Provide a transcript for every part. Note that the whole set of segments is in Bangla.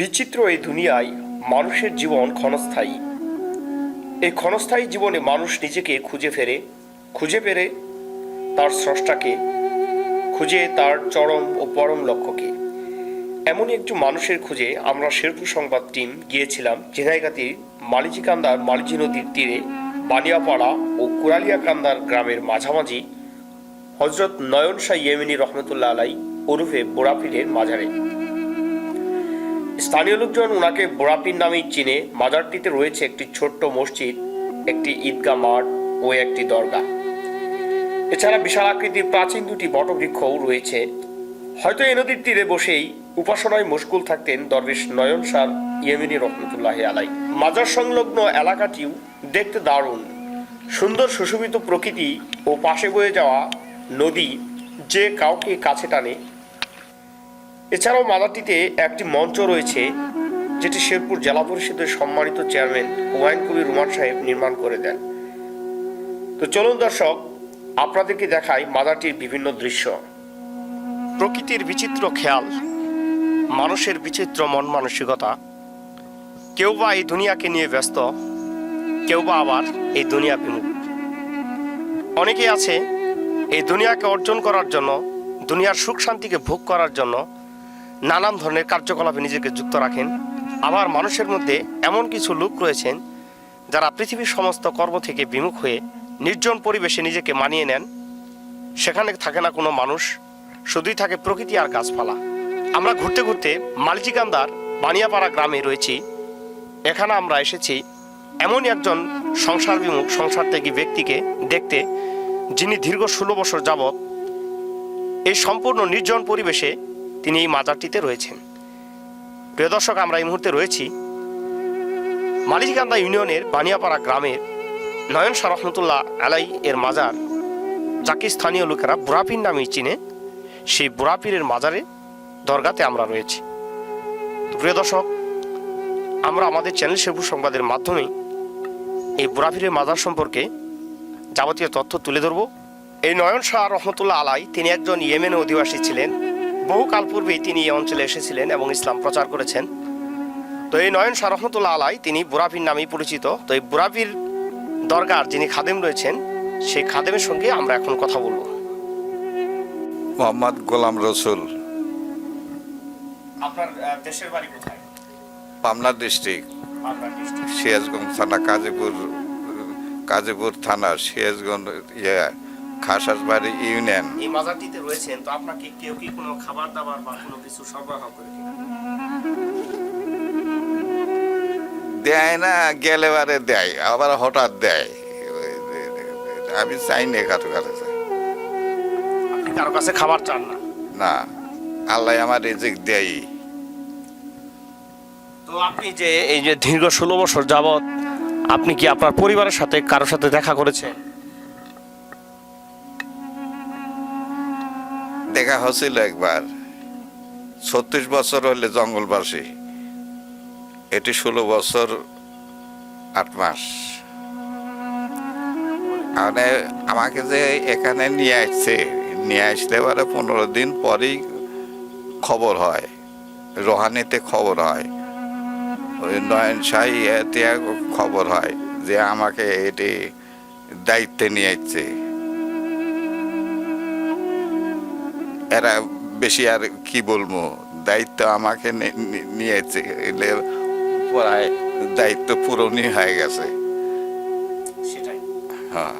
বিচিত্র এই দুনিয়ায় মানুষের জীবন ক্ষণস্থায়ী। এই ক্ষণস্থায়ী জীবনে মানুষ নিজেকে খুঁজে ফেরে, খুঁজে পেরে তার স্রষ্টাকে, খুঁজে তার চরম ও পরম লক্ষ্যকে। এমনই একটু মানুষের খুঁজে আমরা শেরপুর সংবাদ টিম গিয়েছিলাম, ঝিনাইগাতির মালিজিকান্দার মালিজি নদীর তীরে, বানিয়াপাড়া ও কুরালিয়াকান্দার গ্রামের মাঝামাঝি হজরত নয়ন শাহ ইয়েমিনী রহমতুল্লাহ আলাই ওরফে বোরাপীরের মাজারে। স্থানীয় লোকজন ওনাকে বোরাপীর নামেই চিনে। মাজারটিতে রয়েছে একটি ছোট্ট মসজিদ, একটি ঈদগাহ মাঠ ও একটি দরগা এছাড়া বিশাল আকৃতির প্রাচীন দুটি বটবৃক্ষও রয়েছে। হয়তো এই নদীর তীরে বসেই উপাসনায় মশগুল থাকতেন দরবেশ নয়ন সার ইয়েমিনী রহমতুল্লাহ আলাই মাজার সংলগ্ন এলাকাটিও দেখতে দারুণ। সুন্দর সুশোভিত প্রকৃতি ও পাশে বয়ে যাওয়া নদী যে কাউকে কাছে টানে এছাড়াও মাজারটিতে একটি মঞ্চ রয়েছে, যেটি শেরপুর জেলা পরিষদের সম্মানিত চেয়ারম্যান হুমায়ুন কবির রুমান সাহেব নির্মাণ করে দেন। তো চলুন দর্শক, আপনাদেরকে দেখাই মাজারটির বিভিন্ন দৃশ্য। প্রকৃতির বিচিত্র খেয়াল, মানুষের বিচিত্র মন মানসিকতা। কেউ বা এই দুনিয়াকে নিয়ে ব্যস্ত, কেউ বা আবার এই দুনিয়া বিমুখ। অনেকেই আছে এই দুনিয়াকে অর্জন করার জন্য, দুনিয়ার সুখ শান্তিকে ভোগ করার জন্য নানান ধরনের কার্যকলাপে নিজেকে যুক্ত রাখেন। আবার মানুষের মধ্যে এমন কিছু লোক রয়েছেন, যারা পৃথিবীর সমস্ত কর্ম থেকে বিমুখ হয়ে নির্জন পরিবেশে নিজেকে মানিয়ে নেন। সেখানে থাকে না কোনো মানুষ, শুধুই থাকে প্রকৃতি আর গাছপালা। আমরা ঘুরতে ঘুরতে মালজিকান্দার বানিয়াপাড়া গ্রামে রয়েছি। এখানে আমরা এসেছি এমনই একজন সংসার বিমুখ সংসার ত্যাগী ব্যক্তিকে দেখতে, যিনি দীর্ঘ ষোলো বছর যাবৎ এই সম্পূর্ণ নির্জন পরিবেশে তিনি এই মাজারটিতে রয়েছেন। প্রিয় দর্শক, আমরা এই মুহূর্তে রয়েছি মালিকান্দা ইউনিয়নের বানিয়াপাড়া গ্রামের নয়ন শাহ রহমতুল্লাহ আলাই এর মাজার, যাকে স্থানীয় লোকেরা বুড়াপীর নামে চিনে। সেই বুড়াপীরের মাজারে, দরগাতে আমরা রয়েছি। প্রিয় দর্শক, আমরা আমাদের চ্যানেল সেবু সংবাদের মাধ্যমে এই বুড়াপীরের মাজার সম্পর্কে যাবতীয় তথ্য তুলে ধরব। এই নয়ন শাহ রহমতুল্লাহ আলাই, তিনি একজন ইয়েমেন অধিবাসী ছিলেন। বহুকাল পূর্বেই তিনি এই অঞ্চলে এসেছিলেন এবং ইসলাম প্রচার করেছেন। তো এই নয়ন শাহ রহমতুল্লাহ আলাই তিনি বুড়াপীর নামেই পরিচিত। তো এই বুড়াপীর দরগার যিনি খাদেম রয়েছেন সেই খাদেমের সঙ্গে আমরা এখন কথা বলব। মোহাম্মদ গোলাম রসুল। আপনার দেশের বাড়ি কোথায়? পাবনা ডিস্ট্রিক্ট। সিরাজগঞ্জ থানা কাজীপুর কাজীপুর থানা সিরাজগঞ্জ ইয়ে। খাসাসবাড়ি ইউনিয়ন। এই মাজারটিতে রয়েছেন তো আপনাকে কেউ কি কোনো খাবার দাবার বা কোনো কিছু সরবরাহ করে কিনা? দেয় না গেলে বারে দেয় আবার হঠাৎ দেয়। আমি চাই না কারও কাছে। আপনি কারও কাছে খাবার চান না? না আল্লাহ আমার রিজিক দেয় তো আপনি যে এই যে দীর্ঘ ষোলো বছর যাবৎ আপনি কি আপনার পরিবারের সাথে কারোর সাথে দেখা করেছেন? দেখা হয়েছিল একবার। ছত্রিশ বছর হলে জঙ্গলবাসী। এটি ষোলো বছর আট মাস। মানে আমাকে যে এখানে নিয়ে আসছে, নিয়ে আসলে পরে পনেরো দিন পরেই খবর হয়। রোহানিতে খবর হয়। ওই নয়ন এতে খবর হয় যে আমাকে এটি দায়িত্বে নিয়ে আসছে। এরা বেশি আর কি বলব দায়িত্ব আমাকে নিয়েছে। এলে প্রায় দায়িত্ব পূরণই হয়ে গেছে। সেটাই। হ্যাঁ।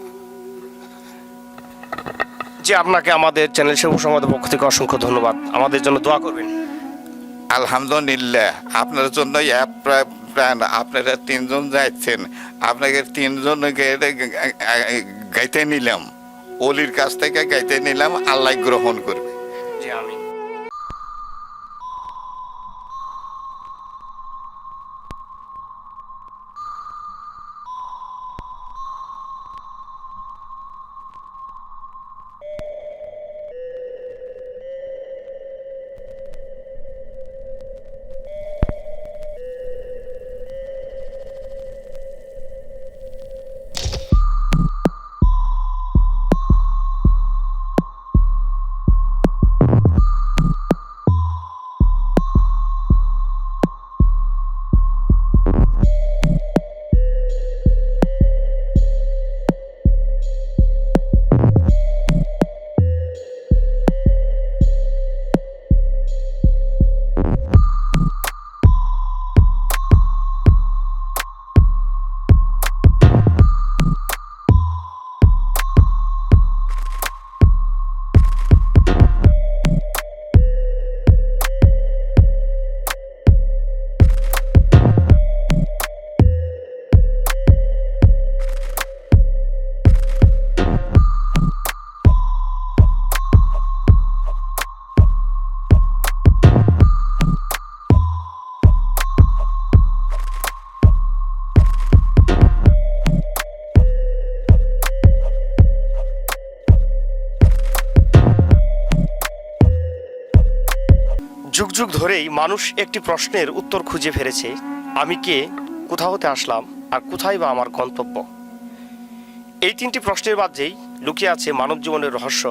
যে আপনাকে আমাদের চ্যানেল সেবু সমাজের পক্ষ থেকে অসংখ্য ধন্যবাদ। আমাদের জন্য দোয়া করবেন। আলহামদুলিল্লাহ আপনার জন্য প্রাণ আপনারা তিনজন যাচ্ছেন আপনাকে তিনজন গাইতে নিলাম। অলির কাছ থেকে গাইতে নিলাম আল্লাহ গ্রহণ করবে। জি আমি যুগ যুগ ধরেই মানুষ একটি প্রশ্নের উত্তর খুঁজে ফেলেছে, আমি কে কোথা হতে আসলাম আর কোথায় বা আমার গন্তব্য। এই তিনটি প্রশ্নের মাঝেই লুকিয়ে আছে মানব জীবনের রহস্য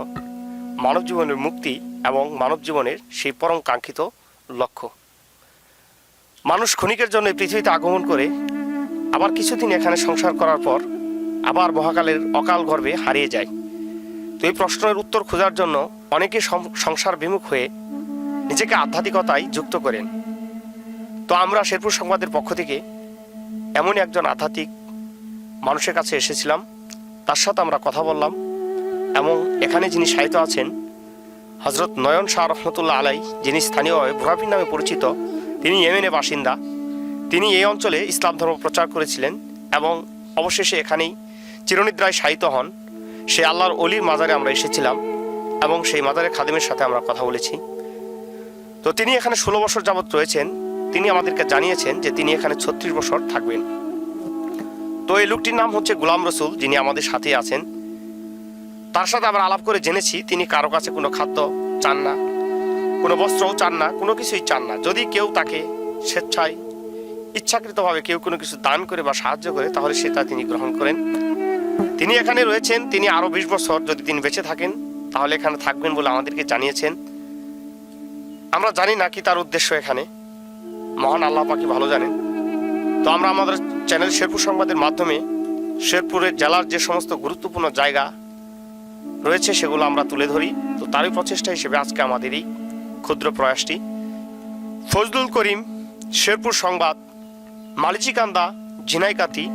মানব জীবনের মুক্তি এবং মানব জীবনের সেই পরম কাঙ্ক্ষিত লক্ষ্য। মানুষ ক্ষণিকের জন্য পৃথিবীতে আগমন করে, আবার কিছুদিন এখানে সংসার করার পর আবার মহাকালের অকাল গর্ভে হারিয়ে যায়। তো এই প্রশ্নের উত্তর খোঁজার জন্য অনেকে সংসার বিমুখ হয়ে নিজেকে আধ্যাত্মিকতায় যুক্ত করেন। তো আমরা শেরপুর সংবাদের পক্ষ থেকে এমন একজন আধ্যাত্মিক মানুষের কাছে এসেছিলাম, তার সাথে আমরা কথা বললাম এবং এখানে যিনি সাহিত্য আছেন হজরত নয়ন শাহ রহমতুল্লাহ আলাই, যিনি স্থানীয় ভুরাপিন নামে পরিচিত, তিনি ইয়েমেনের বাসিন্দা। তিনি এই অঞ্চলে ইসলাম ধর্ম প্রচার করেছিলেন এবং অবশেষে এখানেই চিরনিদ্রায় শায়িত হন। সে আল্লাহর অলির মাজারে আমরা এসেছিলাম এবং সেই মাজারে খাদেমের সাথে আমরা কথা বলেছি। তো তিনি এখানে ষোলো বছর যাবৎ রয়েছেন। তিনি আমাদেরকে জানিয়েছেন যে তিনি এখানে ছত্রিশ বছর থাকবেন। তো এই লোকটির নাম হচ্ছে গুলাম রসুল, যিনি আমাদের সাথে আছেন। তার সাথে আমরা আলাপ করে জেনেছি, তিনি কারও কাছে কোনো খাদ্য চান না, কোনো বস্ত্রও চান না, কোনো কিছুই চান না। যদি কেউ তাকে স্বেচ্ছায়, ইচ্ছাকৃতভাবে কেউ কোনো কিছু দান করে বা সাহায্য করে, তাহলে সেটা তিনি গ্রহণ করেন। তিনি এখানে রয়েছেন, তিনি আরও বিশ বছর যদি তিনি বেঁচে থাকেন, তাহলে এখানে থাকবেন বলে আমাদেরকে জানিয়েছেন। আমরা জানি না কি তার উদ্দেশ্য এখানে। মহান আল্লাহ পাকি ভালো জানেন? তো আমরা আমাদের চ্যানেল শেরপুর সংবাদের মাধ্যমে শেরপুরের জেলার যে সমস্ত গুরুত্বপূর্ণ জায়গা রয়েছে সেগুলো আমরা তুলে ধরি। তো তারই প্রচেষ্টা হিসেবে আজকে আমাদের এই ক্ষুদ্র প্রয়াসটি। ফজলুল করিম, শেরপুর সংবাদ, মালিচিকান্দা, ঝিনাইকাতি